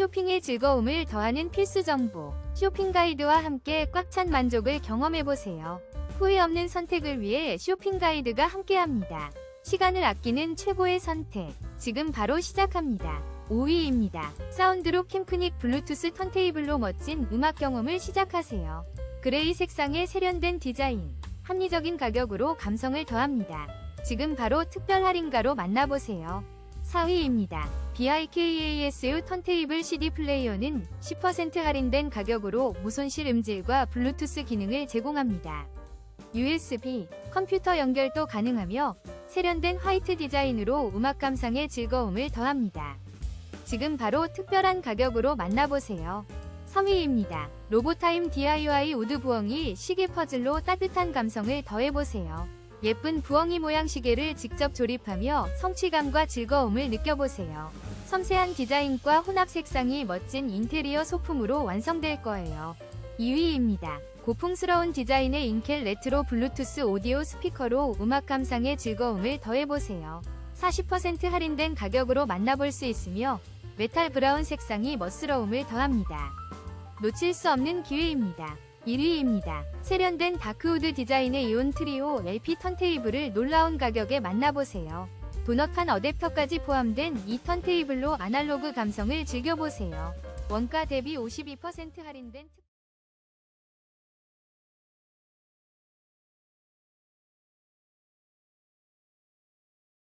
쇼핑의 즐거움을 더하는 필수 정보. 쇼핑 가이드와 함께 꽉 찬 만족을 경험해보세요. 후회 없는 선택을 위해 쇼핑 가이드가 함께합니다. 시간을 아끼는 최고의 선택. 지금 바로 시작합니다. 5위입니다. 사운드로 캠프닉 블루투스 턴테이블로 멋진 음악 경험을 시작하세요. 그레이 색상의 세련된 디자인, 합리적인 가격으로 감성을 더합니다. 지금 바로 특별 할인가로 만나보세요. 4위입니다. BIKASU 턴테이블 CD 플레이어는 10% 할인된 가격으로 무손실 음질과 블루투스 기능을 제공합니다. USB, 컴퓨터 연결도 가능하며 세련된 화이트 디자인으로 음악 감상의 즐거움을 더합니다. 지금 바로 특별한 가격으로 만나보세요. 3위입니다. 로보타임 DIY 우드 부엉이 시계 퍼즐로 따뜻한 감성을 더해보세요. 예쁜 부엉이 모양 시계를 직접 조립하며 성취감과 즐거움을 느껴보세요. 섬세한 디자인과 혼합 색상이 멋진 인테리어 소품으로 완성될 거예요. 2위입니다. 고풍스러운 디자인의 인켈 레트로 블루투스 오디오 스피커로 음악 감상의 즐거움을 더해보세요. 40% 할인된 가격으로 만나볼 수 있으며 메탈 브라운 색상이 멋스러움을 더합니다. 놓칠 수 없는 기회입니다. 1위입니다. 세련된 다크우드 디자인의 이온 트리오 LP 턴테이블을 놀라운 가격에 만나보세요. 도넛판 어댑터까지 포함된 이 턴테이블로 아날로그 감성을 즐겨보세요. 원가 대비 52% 할인된 특